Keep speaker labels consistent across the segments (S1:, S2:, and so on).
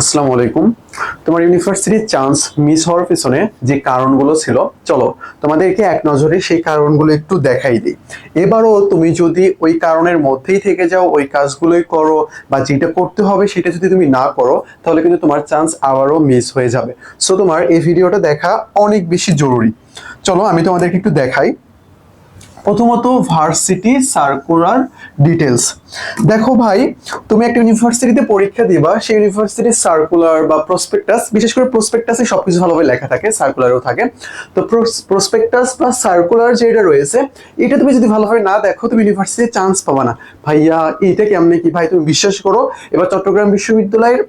S1: আসসালামু আলাইকুম। তোমার ইউনিভার্সিটির চান্স মিস হওয়ার পিছনে যে কারণগুলো ছিল, চলো তোমাদেরকে এক নজরে সেই কারণগুলো একটু দেখাই দিই। এবারও তুমি যদি ওই কারণের মধ্যেই থেকে যাও, ওই কাজগুলোই করো বা যেটা করতে হবে সেটা যদি তুমি না করো, তাহলে কিন্তু তোমার চান্স আবারও মিস হয়ে যাবে। সো তোমার এই ভিডিওটা দেখা অনেক বেশি জরুরি। চলো আমি তোমাদেরকে একটু দেখাই। প্রথমত ভার্সিটি সার্কুলার ডিটেলস দেখো ভাই, তুমি একটা ইউনিভার্সিটিতে পরীক্ষা দিবা, সেই ইউনিভার্সিটির সার্কুলার বা প্রসপেক্টাস বিশেষ করে প্রসপেক্টাসে সবকিছু ভালোভাবে লেখা থাকে সার্কুলারও থাকে। তো প্রসপেক্টাস বা সার্কুলার যেটা রয়েছে, এটা তুমি যদি ভালোভাবে না দেখো, তুমি ইউনিভার্সিটিতে চান্স পাবা না। ভাইয়া, এইটা কেমনে কি ভাই, তুমি বিশ্বাস করো? এবার চট্টগ্রাম বিশ্ববিদ্যালয়ের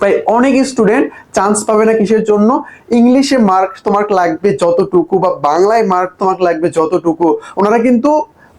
S1: প্রায় অনেক স্টুডেন্ট চান্স পাবে না কিসের জন্য? ইংলিশে মার্ক তোমার লাগবে যতটুকু বা বাংলায় মার্ক তোমার লাগবে যতটুকু। ওনারা কিন্তু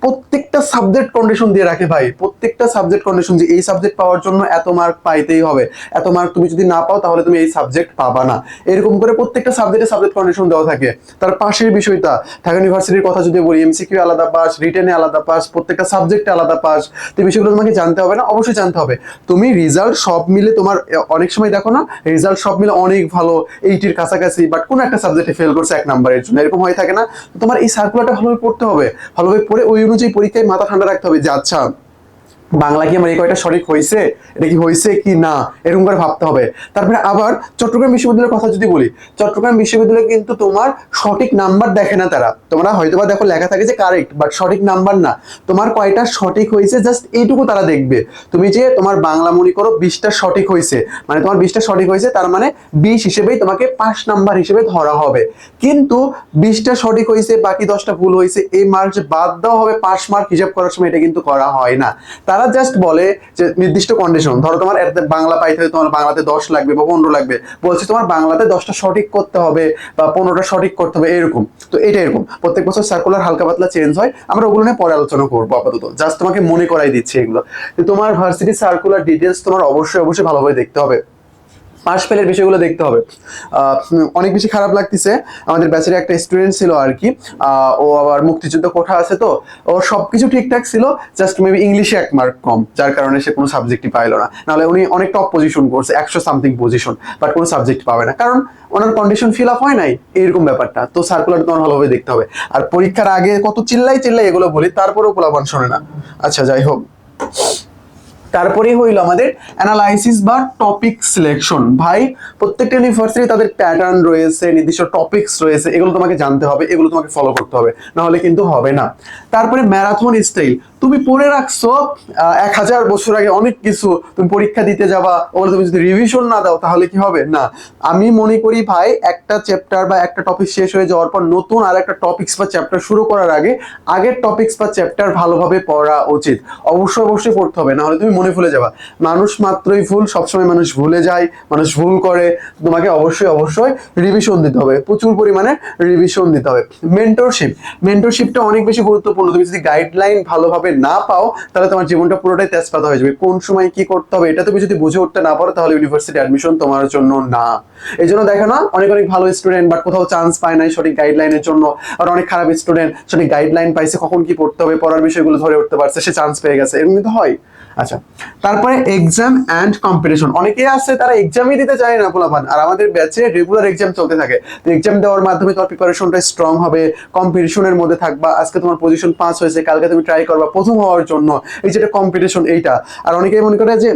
S1: প্রত্যেকটা সাবজেক্ট কন্ডিশন দিয়ে রাখে ভাই। প্রত্যেকটা সাবজেক্ট কন্ডিশন যে এই সাবজেক্ট পাওয়ার জন্য এত মার্ক পাইতেই হবে। এত মার্ক তুমি যদি না পাও, তাহলে তুমি এই সাবজেক্ট পাবা না। এরকম করে প্রত্যেকটা সাবজেক্টে সাবজেক্ট কন্ডিশন দেওয়া থাকে। তার পাশের বিষয়টা, ঢাকা ইউনিভার্সিটির কথা যদি বলি এমসিকিউ আলাদা পাস রিটেনে আলাদা পাস প্রত্যেকটা সাবজেক্টে আলাদা পাস তো বিষয়গুলো তোমাকে জানতে হবে না, অবশ্যই জানতে হবে। তুমি রেজাল্ট সব মিলে তোমার, অনেক সময় দেখো না রেজাল্ট সব মিলে অনেক ভালো এইটির কাছাকাছি বাট কোনো একটা সাবজেক্টে ফেল করছে এক নাম্বারের জন্য। এরকম হয়ে থাকে না। তোমার এই সার্কুলারটা ভালোভাবে পড়তে হবে। ভালোভাবে পড়ে ওই অনুযায়ী পরীক্ষায় মাথা ঠান্ডা রাখতে হবে যে আচ্ছা বাংলা কি আমার এই কয়টা সঠিক হয়েছে? এটা কি হয়েছে কি না? এরকম করে ভাবতে হবে। তারপরে আবার চট্টগ্রাম বিশ্ববিদ্যালয়ের কথা যদি বলি, চট্টগ্রাম বিশ্ববিদ্যালয়ে কিন্তু তোমার সঠিক নাম্বার দেখে না তারা। তোমরা হয়তো বা দেখো লেখা থাকে যে কারেক্ট বাট সঠিক নাম্বার না। তোমার কয়টা সঠিক হয়েছে জাস্ট এইটুকু তারা দেখবে। তুমি যে তোমার বাংলা মনে করো বিশটা সঠিক হয়েছে মানে তোমার বিশটা সঠিক হয়েছে, তার মানে বিশ হিসেবেই তোমাকে পাঁচ নাম্বার হিসেবে ধরা হবে। কিন্তু বিশটা সঠিক হয়েছে, বাকি দশটা ভুল হয়েছে, এই মার্ক বাদ দেওয়া হবে, পাঁচ মার্ক হিসাব করার সময় এটা কিন্তু করা হয় না। তারা জাস্ট বলে যে নির্দিষ্ট কন্ডিশন ধরো তোমার বাংলা পাইতে তোমার বাংলাতে দশ লাগবে বা পনেরো লাগবে, বলছে তোমার বাংলাতে দশটা সঠিক করতে হবে বা পনেরোটা সঠিক করতে হবে এরকম। তো এটা এরকম। প্রত্যেক বছর সার্কুলার হালকা পাতলা চেঞ্জ হয়, আমরা ওগুলো নিয়ে পরে আলোচনা করব আপাতত। জাস্ট তোমাকে মনে করাই দিচ্ছে এগুলো। তোমার ভার্সিটি সার্কুলার ডিটেলস তোমার অবশ্যই অবশ্যই ভালোভাবে দেখতে হবে। পাশ ফেলের বিষয়গুলো দেখতে হবে। অনেক বেশি খারাপ লাগতেছে। আমাদের ব্যাচের একটা স্টুডেন্ট ছিল আর কি। ও আবার মুক্তিযুদ্ধ কোঠা আছে তো। ওর সবকিছু ঠিকঠাক ছিল জাস্ট মেবি ইংলিশে এক মার্ক কম, যার কারণে সে কোনো সাবজেক্টই পাইলো না। নাহলে উনি অনেক টপ পজিশন করছে, একশো সামথিং পজিশন বাট কোনো সাবজেক্ট পাবে না। কারণ ওনার কন্ডিশন ফিল আপ হয় নাই, এইরকম ব্যাপারটা। তো সার্কুলার তোমার ভালোভাবে দেখতে হবে। আর পরীক্ষার আগে কত চিল্লাই চিল্লাই এগুলো বলি, তারপরেও পোলাপান শোনে না। আচ্ছা যাই হোক। তারপরে হইল আমাদের অ্যানালাইসিস বা টপিক সিলেকশন ভাই, প্রত্যেকটা ইউনিভার্সিটি তাদের প্যাটার্ন রয়েছে, নির্দিষ্ট টপিকস রয়েছে, এগুলো তোমাকে জানতে হবে, এগুলো তোমাকে ফলো করতে হবে না হলে কিন্তু হবে না। তারপরে ম্যারাথন স্টাইল তুমি পড়ে রাখছো এক হাজার বছর আগে অনেক কিছু তুমি পরীক্ষা দিতে যাবা, ওগুলো তুমি যদি রিভিশন না দাও, তাহলে কি হবে? না। আমি মনে করি ভাই, একটা চ্যাপ্টার বা একটা টপিক শেষ হয়ে যাওয়ার পর নতুন আর একটা টপিক্স বা চ্যাপ্টার শুরু করার আগে, আগের টপিক্স বা চ্যাপ্টার ভালোভাবে পড়া উচিত। অবশ্যই অবশ্যই পড়তে হবে, নাহলে তুমি মনে ভুলে যাবা। মানুষ মাত্রই ভুল, সবসময় মানুষ ভুলে যায়, মানুষ ভুল করে। তোমাকে অবশ্যই অবশ্যই রিভিশন দিতে হবে, প্রচুর পরিমাণে রিভিশন দিতে হবে। মেন্টরশিপ মেন্টরশিপটা অনেক বেশি গুরুত্বপূর্ণ। তুমি যদি গাইডলাইন ভালোভাবে না পাও, তাহলে তোমার জীবনটা পুরোটাই তেজপাতা হয়ে যাবে। কোন সময় কি করতে হবে, এটা তুমি যদি বুঝে উঠতে না পারো, তাহলে ইউনিভার্সিটি অ্যাডমিশন তোমার জন্য না। এই জন্য দেখো না, অনেক অনেক ভালো স্টুডেন্ট বাট কোথাও চান্স পায় নাই সঠিক গাইডলাইনের জন্য। আর অনেক খারাপ স্টুডেন্ট সঠিক গাইডলাইন পাইছে, কখন কি পড়তে হবে, পড়ার বিষয়গুলো ধরে উঠতে পারছে, সে চান্স পেয়ে গেছে। এরকম কিন্তু হয়। আচ্ছা তারপরে এক্সাম অ্যান্ড কম্পিটিশন অনেকে আছে, তারা এক্সামই দিতে চায় না পোলাপান। আর আমাদের ব্যাচে রেগুলার এক্সাম চলতে থাকে। তো এক্সাম দেওয়ার মাধ্যমে তোমার প্রিপারেশনটা স্ট্রং হবে কম্পিটিশনের মধ্যে থাকবা। আজকে তোমার পজিশন পাস হয়েছে, কালকে তুমি ট্রাই করবা প্রথম হওয়ার জন্য। এই যেটা কম্পিটিশন এইটা। আর অনেকেই মনে করে যে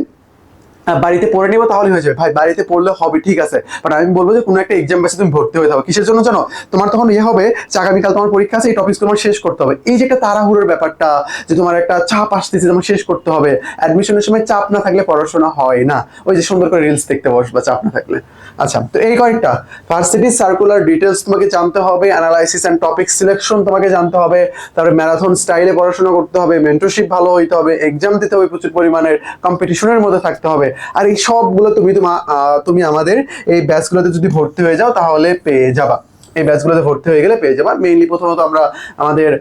S1: বাড়িতে পড়ে নিবো তাহলে হয়ে যাবে। ভাই, বাড়িতে পড়লে হবে, ঠিক আছে। বাট আমি বলব যে, কোনো একটা এক্সাম বেসে তুমি ভর্তি হয়ে যাবে কিসের জন্য জানো? তোমার তখন ইয়ে হবে, যে আগামীকাল তোমার পরীক্ষা আছে, এই টপিক তোমার শেষ করতে হবে। এই যে একটা তাড়াহুড়োর ব্যাপারটা, যে তোমার একটা চাপ আসতেছে, তোমার শেষ করতে হবে। অ্যাডমিশনের সময় চাপ না থাকলে পড়াশোনা হয় না। ওই যে সুন্দর করে রিলস দেখতে বসবা চাপ না থাকলে। আচ্ছা তো এই কয়েকটা। ভার্সিটি সার্কুলার ডিটেলস তোমাকে জানতে হবে অ্যানালাইসিস অ্যান্ড টপিক সিলেকশন তোমাকে জানতে হবে, তারপরে ম্যারাথন স্টাইলে পড়াশোনা করতে হবে মেন্টরশিপ ভালো হইতে হবে এক্সাম দিতে হবে প্রচুর পরিমাণের কম্পিটিশনের মধ্যে থাকতে হবে। আর এই সবগুলো তুমি তোমা- তুমি আমাদের এই ব্যাচগুলোতে যদি ভর্তি হয়ে যাও তাহলে পেয়ে যাবা। এই ব্যাচগুলোতে ভর্তি হয়ে গেলে পেয়ে যাবা। মেইনলি প্রথমত আমরা আমাদের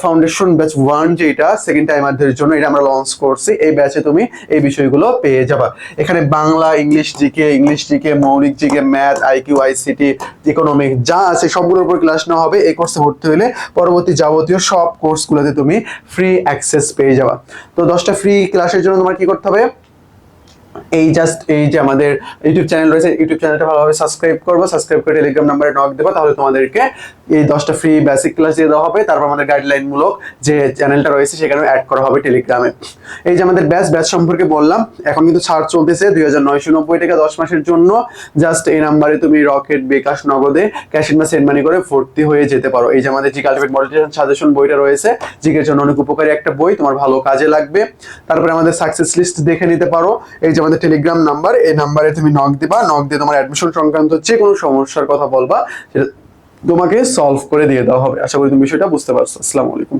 S1: ফাউন্ডেশন ব্যাচ ওয়ান যেটা সেকেন্ড টাইমারদের জন্য এটা আমরা লঞ্চ করছি। এই ব্যাচে তুমি এই বিষয়গুলো পেয়ে যাবা। এখানে Bangla, English GK English GK মৌলিক GK math IQ ICT economic যা আছে সবগুলোর উপর ক্লাস নেওয়া হবে। এই কোর্সে ভর্তি হলে পরবর্তী যাবতীয় সব কোর্সগুলোতে তুমি ফ্রি অ্যাক্সেস পেয়ে যাবা। তো দশটা ফ্রি ক্লাসের জন্য তোমার কি করতে হবে? Bye. এই জাস্ট এই যে আমাদের ইউটিউব চ্যানেল রয়েছে ইউটিউব চ্যানেলটা ভালোভাবে সাবস্ক্রাইব করব সাবস্ক্রাইব করে টেলিগ্রাম নাম্বারে নক দেবো, তাহলে তোমাদেরকে এই দশটা ফ্রি বেসিক ক্লাস দিয়ে দেওয়া হবে। তারপর আমাদের গাইডলাইন মূলক যে চ্যানেলটা রয়েছে সেখানে অ্যাড করা হবে টেলিগ্রামে এই যে আমাদের ব্যাচ ব্যাচ সম্পর্কে বললাম, এখন কিন্তু ছাড় চলতেছে দুই হাজার নয়শো নব্বই টাকা দশ মাসের জন্য। জাস্ট এই নাম্বারে তুমি রকেট বিকাশ নগদে ক্যাশ ইন বা সেন্ড মানি করে ভর্তি হয়ে যেতে পারো। এই যে আমাদের জি কাল্টিভেট মডিটেশন সাজেশন বইটা রয়েছে জিকের জন্য অনেক উপকারী একটা বই, তোমার ভালো কাজে লাগবে। তারপরে আমাদের সাকসেস লিস্ট দেখে নিতে পারো। এই যে আমাদের টেলিগ্রাম নাম্বার এই নাম্বারে তুমি নক দিবা নক দিয়ে তোমার অ্যাডমিশন সংক্রান্ত যে কোনো সমস্যার কথা বলবা তোমাকে সলভ করে দিয়ে দেওয়া হবে। আশা করি তুমি বিষয়টা বুঝতে পারছ। আসসালামু আলাইকুম।